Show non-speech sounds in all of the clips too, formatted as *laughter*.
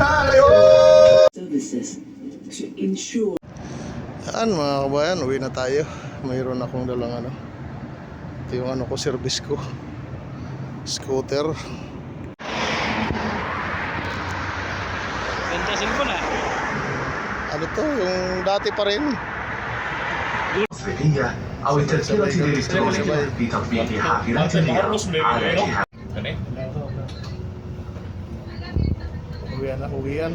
tayo! Services to ensure Yan mga kabayan, uwi na tayo. Mayroon akong dalang ano. Ito yung ano ko, service ko. Scooter. Benta cellphone ah. Ano to? Yung dati pa rin. Sevilla, a 8 km di distanza di Tampini Hafirat di Hafirat. Uwian na, uwian.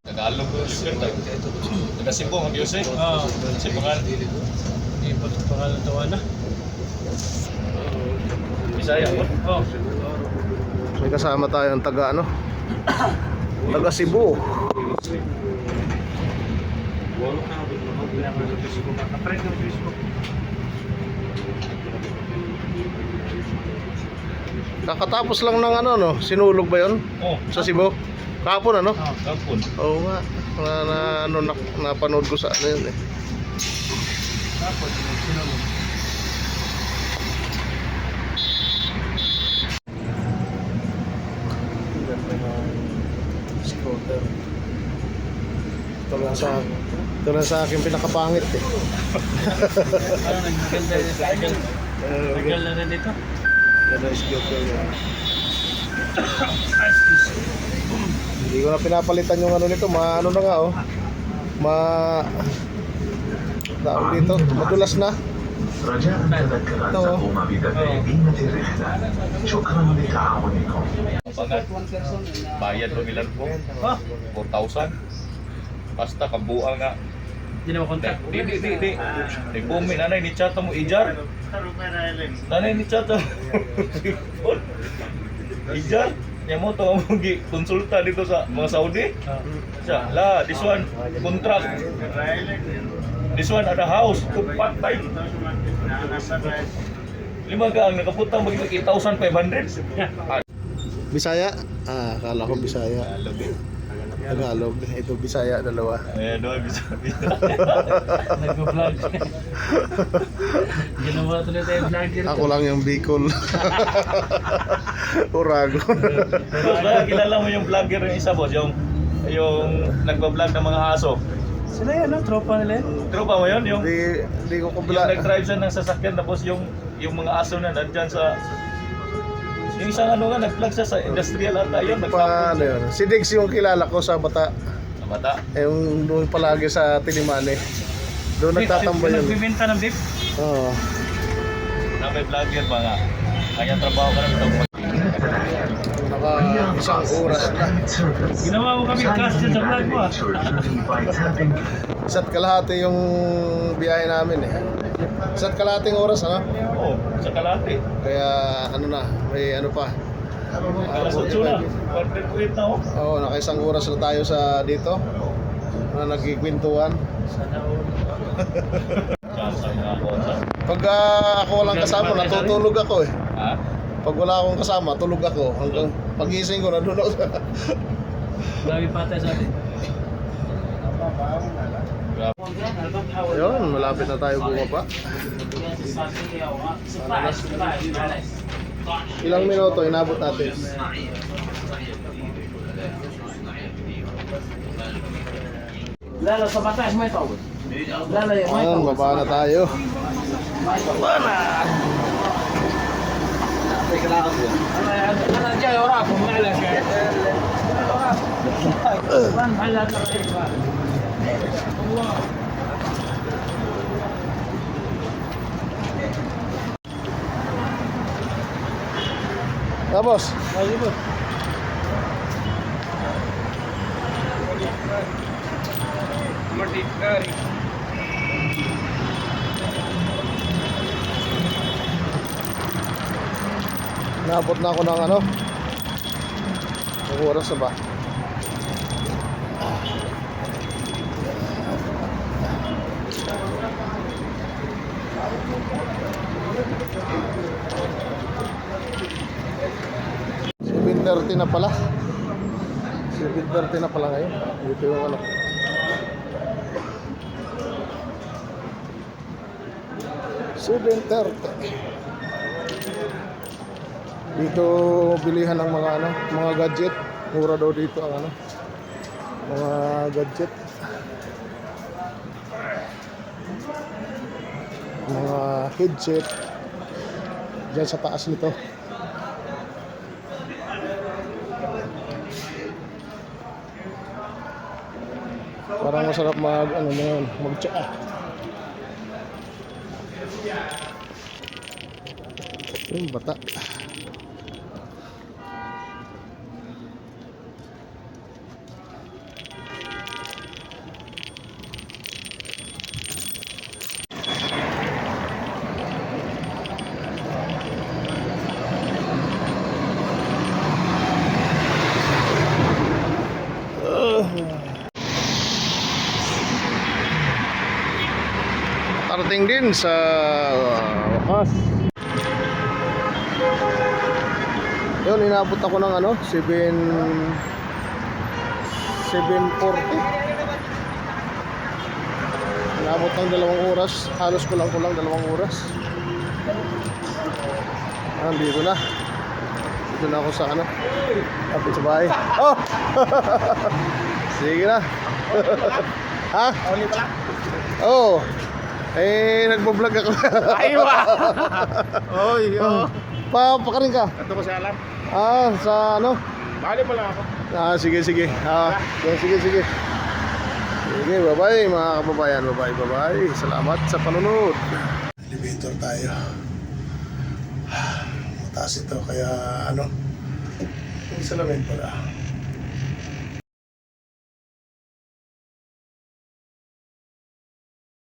Tagalog ko yung Taga Cebu ang eh. Oo. Cebu nga. Ipot pangalan tawa na. Bisaya ko? Oo. May kasama tayo ng taga ano. Taga Cebu. Kakatapos lang ng ano no, sinulog ba 'yon? Oo. Sa Cebu? Kahapon ano? Ah, kapon. Oo nga. Na, na, ano, na, napanood ko sa ano yun eh. Kapon. Sinulog. Scooter. Ito lang sa ito lang sa akin pinakapangit eh. Ano nagaganda yun? Tagal. Tagal na rin dito. Ganda yung scooter niya. Hindi ko na pinapalitan yung ano nito, ma ano na nga oh. Ma tawag dito, madulas na. رجاء تذكر أن تقوم بدفع قيمة الرحلة شكرا لتعاونكم Pagkat bayad mo ilan po? Ha? 4,000? Basta kabuang nga. hindi na makontak. Di, di, di, di. Di bumi, nanay, ni chata mo ijar. Nanay, ni chata mo. *laughs* ijar? Yan mo to ang konsulta dito sa mga Saudi. Siya, la, this one, contract. This one at the house, part time. Lima ka ang nakaputang mag 8,500. Ah, Bisaya? Ah, akala ko Bisaya. Tagalog. Ito Bisaya dalawa. Ayan, doon, bisa. *laughs* Nag-vlog. Ginawa tuloy tayo vlogger. Ako lang yung Bicol. *laughs* Uragon. Pero kilala mo yung vlogger yung isa boss, yung yung nagba-vlog ng mga aso. Sila yan, no? Tropa nila. Tropa mo yun? Yung, Di, di ko yung kubla. nag-drive siya ng sasakyan tapos yung yung mga aso na nandyan sa yung isang ano nga nag-vlog siya sa industrial ata yun Pa, nagtapon ano siya yun. Si Diggs yung kilala ko sa bata. sa mata. Eh, Yung doon palagi sa Tilimane. Doon nagtatambay yun. Nagbibenta ng beef. Oo. Na may vlogger ba nga? Kanya trabaho ka na Naka isang oras na. Ginawa mo kami cast dyan sa vlog mo ah. Isa't kalahati yung biyahe namin eh. Isa't kalahating oras ano? Oo, sa kalate. Kaya ano na, may ano pa. Alas 8 na. Ko na ako. Oo, naka isang oras na tayo sa dito. Na nagkikwentuhan. Sana. *laughs* Pag ah, ako walang kasama, natutulog ako eh. Pag wala akong kasama, tulog ako. Hanggang pagising ko, ako sa... Lagi *laughs* patay sa atin. Grabe. Yun, malapit na tayo bumaba. Ilang minuto inabot natin? Lalo sa batas may tawag. Lalo yung may Ayan, tawag. baba na tayo. Ano dyan, ora, kung malas ka. Wan, malas ka kayo. Tapos, Lagi po. Naabot na ako ng ano. Ang oras na ba? Seven na pala. Seven na pala ngayon. Dito yung ano. Seven thirty. Dito bilihan ng mga ano, mga gadget. Mura daw dito ang ano, mga gadget. Mga headset. Diyan sa taas nito. Parang masarap mag ano na yun, mag tsaa. Yung bata. Parating din sa uh, wakas. Yun, inabot ako ng ano, 7... 7.40. Inabot ng dalawang oras. Halos kulang-kulang dalawang oras. Ah, dito na. Dito na ako sa ano. Kapit sa bahay. Oh! *laughs* Sige na. *laughs* ha? Only pala. Oo. Oh. Eh, nagbo-vlog ako. *laughs* Ay, wa. Oy, oh. Pa, pa ka rin ka. Ito ko sa alam. Ah, sa ano? Bali pala ako. Ah, sige, sige. Ah, sige, sige, sige. Sige, bye-bye mga kababayan. Bye-bye, bye-bye. Salamat sa panunod. Elevator tayo. Mataas ito, kaya ano? Salamin pala.